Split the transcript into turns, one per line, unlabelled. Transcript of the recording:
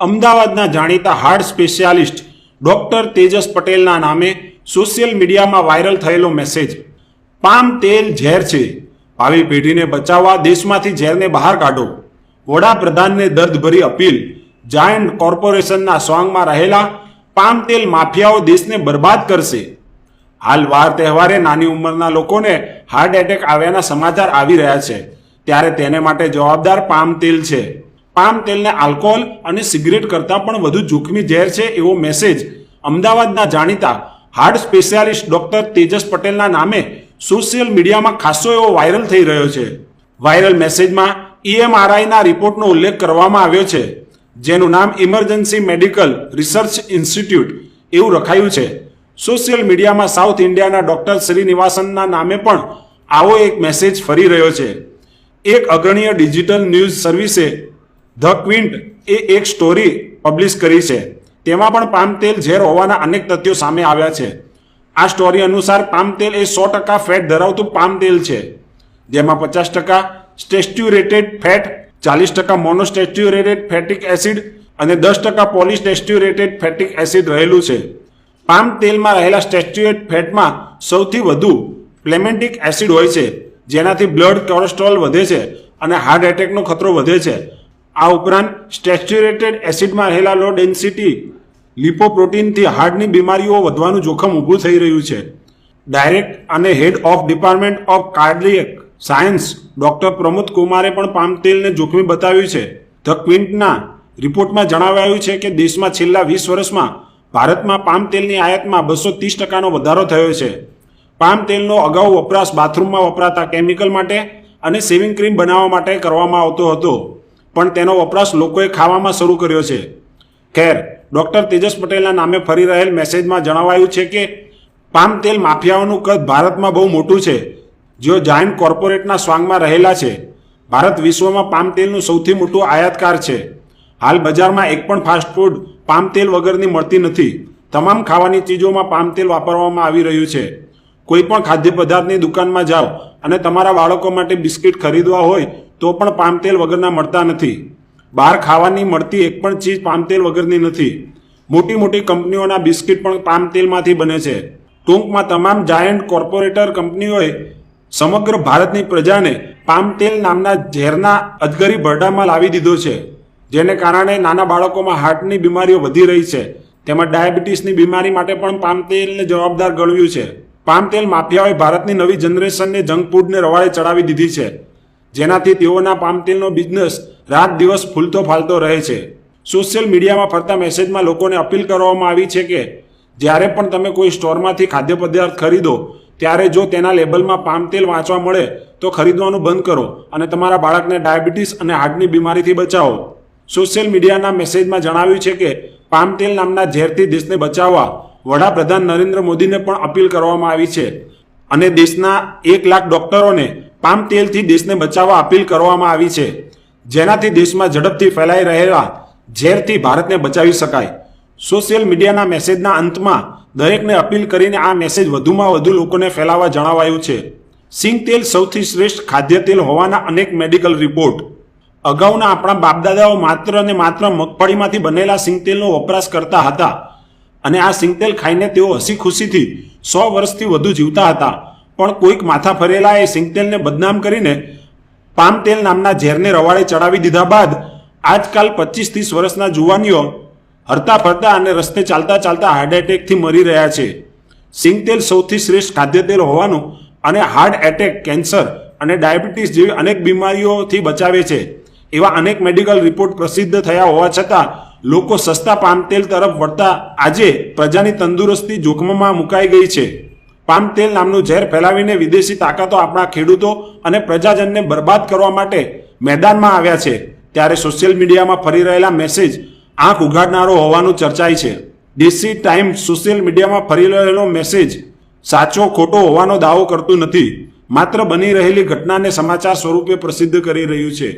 અમદાવાદના જાણીતા heart specialist doctor Tejas પટેલના નામે સોશિયલ મીડિયામાં વાયરલ થયેલો મેસેજ. પામ તેલ ઝેર છે. ભાવિ પેઢીને બચાવવા દેશમાંથી ઝેરને બહાર કાઢો. વડાપ્રધાનને દર્દભરી અપીલ. જાયન્ટ કોર્પોરેશનના સ્વાંગમાં રહેલા પામ તેલ માફિયાઓ દેશને બરબાદ કરશે. હાલ વાર તહેવારે નાની ઉંમરના લોકોને હાર્ટ એટેક આવ્યાના સમાચાર આવી રહ્યા છે. ત્યારે તેને માટે જવાબદાર પામ તેલ છે. પામ તેલને આલ્કોહોલ અને સિગરેટ કરતાં પણ વધુ જોખમી ઝેર છે એવો મેસેજ અમદાવાદના જાણીતા હાર્ટ સ્પેશિયાલિસ્ટ ડોક્ટર તેજસ પટેલના નામે સોશિયલ મીડિયામાં ખાસો એવો વાયરલ થઈ રહ્યો છે. વાયરલ મેસેજમાં ઈએમઆરઆઈના રિપોર્ટનો ઉલ્લેખ કરવામાં આવ્યો છે, જેનું નામ ઇમરજન્સી મેડિકલ રિસર્ચ ઇન્સ્ટિટ્યૂટ એવું રખાયું છે. સોશિયલ મીડિયામાં સાઉથ ઇન્ડિયાના ડોક્ટર શ્રીનિવાસનના નામે પણ આવો એક મેસેજ ફરી રહ્યો છે. એક અગ્રણીય ડિજિટલ ન્યૂઝ સર્વિસે ધ ક્વિન્ટ એ એક સ્ટોરી પબ્લિશ કરી છે. તેમાં પણ પામ તેલ ઝેર હોવાના અનેક તથ્યો સામે આવ્યા છે. આ સ્ટોરી અનુસાર પામ તેલ એ સો ટકા ફેટ ધરાવતું પામ તેલ છે. જેમાં પચાસ ટકા સ્ટેસ્ટ્યુરેટેડ ફેટ, ચાલીસ ટકા મોનોસ્ટેસ્ટ્યુરેટેડ ફેટિક એસિડ અને દસ ટકા પોલિસ્ટેસ્ટ્યુરેટેડ ફેટિક એસિડ રહેલું છે. પામ તેલમાં રહેલા સ્ટેસ્ટ્યુએટ ફેટમાં સૌથી વધુ પ્લેમેન્ટિક એસિડ હોય છે. જેનાથી બ્લડ કોલેસ્ટ્રોલ વધે છે અને હાર્ટ એટેકનો ખતરો વધે છે. આ ઉપરાંત સ્ટેચ્યુરેટેડ એસિડમાં રહેલા લો ડેન્સિટી લિપોપ્રોટીનથી હાર્ટની બીમારીઓ વધવાનું જોખમ ઊભું થઈ રહ્યું છે. ડાયરેક્ટ અને head of department of cardiac science doctor Pramod કુમારે પણ પામ તેલને જોખમી બતાવ્યું છે. ધ ક્વિન્ટના રિપોર્ટમાં જણાવાયું છે કે દેશમાં છેલ્લા વીસ વર્ષમાં ભારતમાં પામ તેલની આયાતમાં બસો ત્રીસ ટકાનો વધારો થયો છે. પામ તેલનો અગાઉ વપરાશ બાથરૂમમાં વપરાતા કેમિકલ માટે અને સેવિંગ ક્રીમ બનાવવા માટે કરવામાં આવતો હતો. પણ તેનો વપરાશ લોકોએ ખાવામાં શરૂ કર્યો છે. ખેર, ડૉક્ટર તેજસ પટેલના નામે ફરી રહેલ મેસેજમાં જણાવાયું છે કે, પામ તેલ માફિયાઓનું કદ ભારતમાં બહુ મોટું છે, જેઓ જાયન્ટ કોર્પોરેટના સ્વાંગમાં રહેલા છે. ભારત વિશ્વમાં પામ તેલનું સૌથી મોટું આયાતકાર છે. હાલ બજારમાં એક પણ ફાસ્ટ ફૂડ પામ તેલ વગરની મળતી નથી. તમામ ખાવાની ચીજોમાં પામ તેલ વાપરવામાં આવી રહ્યું છે. કોઈ પણ ખાદ્ય પદાર્થની દુકાનમાં જાઓ અને તમારા બાળકો માટે બિસ્કિટ ખરીદવા હોય તો પણ પામ તેલ વગરના મળતા નથી. બહાર ખાવાની મળતી એક પણ ચીજ પામ તેલ વગરની નથી. મોટી મોટી કંપનીઓના બિસ્કિટ પણ પામ તેલમાંથી બને છે. ટૂંકમાં તમામ જાયન્ટ કોર્પોરેટર કંપનીઓએ સમગ્ર ભારતની પ્રજાને પામ તેલ નામના ઝેરના અજગરી ભરડામાં લાવી દીધો છે, જેને કારણે નાના બાળકોમાં હાર્ટની બીમારીઓ વધી રહી છે. તેમાં ડાયાબિટીસની બીમારી માટે પણ પામ તેલને જવાબદાર ગણવ્યું છે. પામ તેલ માફિયાઓએ ભારતની નવી જનરેશનને જંક ફૂડને રવાડે ચડાવી દીધી છે. જેનાથી તેઓના પામ તેલનો બિઝનેસ રાત દિવસ ફૂલતો ફાલતો રહે છે. સોશિયલ મીડિયામાં ફરતા મેસેજમાં લોકોને અપીલ કરવામાં આવી છે કે, જ્યારે પણ તમે કોઈ સ્ટોરમાંથી ખાદ્ય પદાર્થ ખરીદો, ત્યારે જો તેના લેબલમાં પામ તેલ વાંચવા મળે, તો ખરીદવાનું બંધ કરો અને તમારા બાળકને ડાયાબિટીસ અને હાર્ટની બીમારીથી બચાવો. સોશિયલ મીડિયાના મેસેજમાં જણાવ્યું છે કે, પામ તેલ નામના ઝેરથી દેશને બચાવવા વડાપ્રધાન નરેન્દ્ર મોદીને પણ અપીલ કરવામાં આવી છે. અને દેશના એક લાખ ડોક્ટરોને પામ તેલથી દેશને બચાવવા અપીલ કરવામાં આવી છે. જેનાથી દેશમાં ઝડપથી ફેલાઈ રહેલા ઝેરથી ભારતને બચાવી શકાય. સોશિયલ મીડિયાના મેસેજના અંતમાં દરેકને અપીલ કરીને આ મેસેજ વધુમાં વધુ લોકોને ફેલાવવા જણાવાયું છે. સિંગ તેલ સૌથી શ્રેષ્ઠ ખાદ્ય તેલ હોવાના અનેક મેડિકલ રિપોર્ટ. અગાઉના આપણા બાપદાદાઓ માત્ર અને માત્ર મગફળીમાંથી બનેલા સિંગતેલનો વપરાશ કરતા હતા અને આ સિંગતેલ ખાઈને તેઓ હસી ખુશીથી સો વર્ષથી વધુ જીવતા હતા. પણ કોઈક માથા ફરેલા એ સિંગતેલને બદનામ કરીને પામ તેલ નામના ઝેરને રવાડે ચડાવી દીધા બાદ આજકાલ પચીસ ત્રીસ વર્ષના જુવાનીઓ હરતા ફરતા અને રસ્તે ચાલતા ચાલતા હાર્ટ એટેકથી મરી રહ્યા છે. સિંગતેલ સૌથી શ્રેષ્ઠ ખાદ્ય તેલ હોવાનું અને હાર્ટ એટેક કેન્સર અને ડાયાબિટીસ જેવી અનેક બીમારીઓથી બચાવે છે. એવા અનેક મેડિકલ રિપોર્ટ પ્રસિદ્ધ થયા હોવા છતાં લોકો સસ્તા પામ તેલ તરફ વળતા આજે પ્રજાની તંદુરસ્તી જોખમમાં મુકાઈ ગઈ છે. પામ તેલ નામનું ઝેર ફેલાવીને વિદેશી તાકાતો આપણા ખેડૂતો અને પ્રજાજનને બરબાદ કરવા માટે મેદાનમાં આવ્યા છે. ત્યારે સોશિયલ મીડિયામાં ફરી રહેલા મેસેજ આંખ ઉઘાડનારો હોવાનું ચર્ચાય છે. ડીસી ટાઈમ્સ સોશિયલ મીડિયામાં ફરી રહેલો મેસેજ સાચો ખોટો હોવાનો દાવો કરતું નથી. માત્ર બની રહેલી ઘટનાને સમાચાર સ્વરૂપે પ્રસિદ્ધ કરી રહ્યું છે.